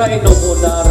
ระ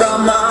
Rama,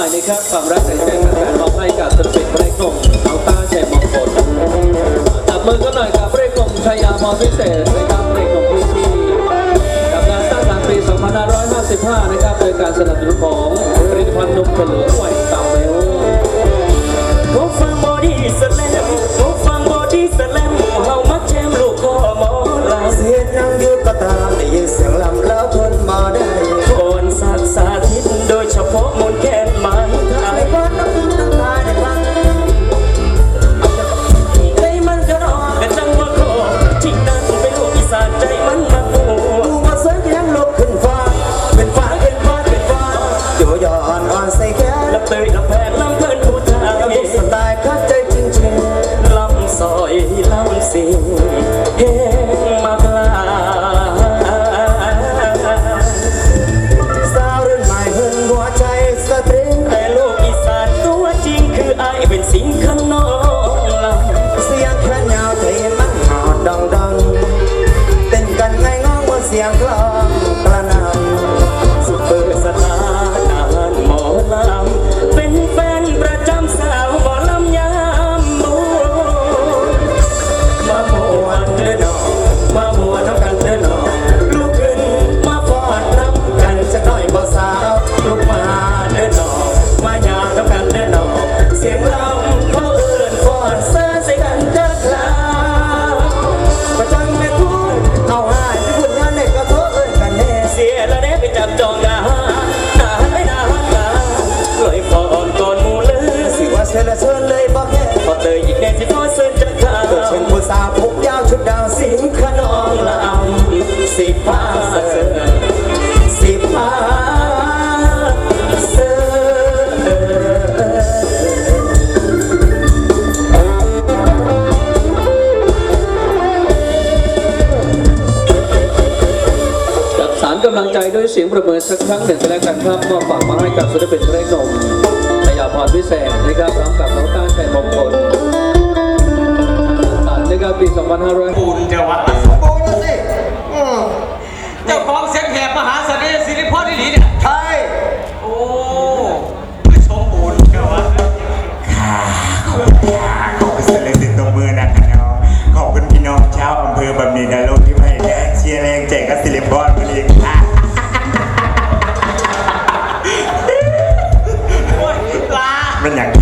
ายนะครับความรักในใจประกมองให้กับศิลปินเล็กงเอาต้าใจมงคลจับมือกันหน่อยกับเล็กงชัยาพรพิเศษนะครับเล็กงพี่ที่ดับงานตั้งแต่ปี 2555 นะครับโดยการสนับสนุนของผลิตภัณฑ์นมผลเหลือไว เสียงประเมินสักครั้งหนึ่งกัแล้วกันครับมอบฝากมาให้กับศิลปินเร่งหนุ่มชยาพรพิเศษนะครับพร้อมกับน้องต้านชัยมงคลนะครับปี 2500ปูนเจวัตร เป็นอย่าง